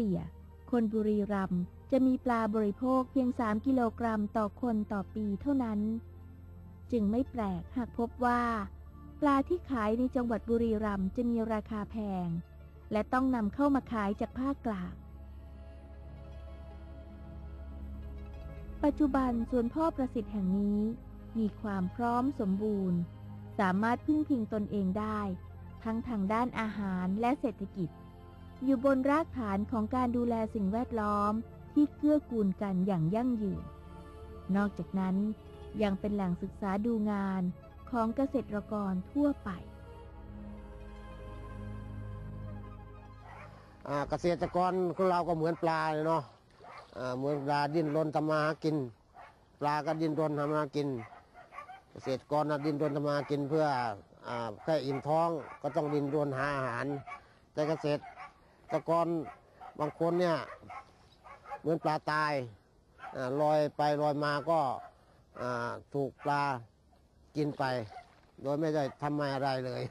ลี่ย คนบุรีรัมย์จะมีปลาบริโภคเพียง 3 กิโลกรัมต่อคนต่อปีเท่านั้น จึงไม่แปลกหากพบว่า ปลาที่ขายในจังหวัดบุรีรัมย์จะมีราคาแพง และต้องนำเข้ามาขายจากภาคกลางปัจจุบันสวนพ่อประสิทธิ์แห่งนี้มีความพร้อมสมบูรณ์ สามารถพึ่งพิงตนเองได้ ทั้งทางด้านอาหารและเศรษฐกิจ อยู่บนรากฐานของการดูแลสิ่งแวดล้อมที่เกื้อกูลกันอย่างยั่งยืน นอกจากนั้นยังเป็นแหล่งศึกษาดูงานของเกษตรกรทั่วไปเกษตรกรของเราก็เหมือนปลาเลยเนาะเหมือนปลาดิ้นรนทำมาหากิน ปลาก็ดิ้นรนทำมาหากิน เกษตรกรดิ้นรนทำมาหากินเพื่อแค่อิ่มท้องก็ต้องดิ้นรนหาอาหาร แต่เกษตร ตะกรบางคนเนี่ยเหมือนปลาตายอลอยไปลอยมาก็ถูกปลากินไป โดยไม่ได้ทำอะไรเลย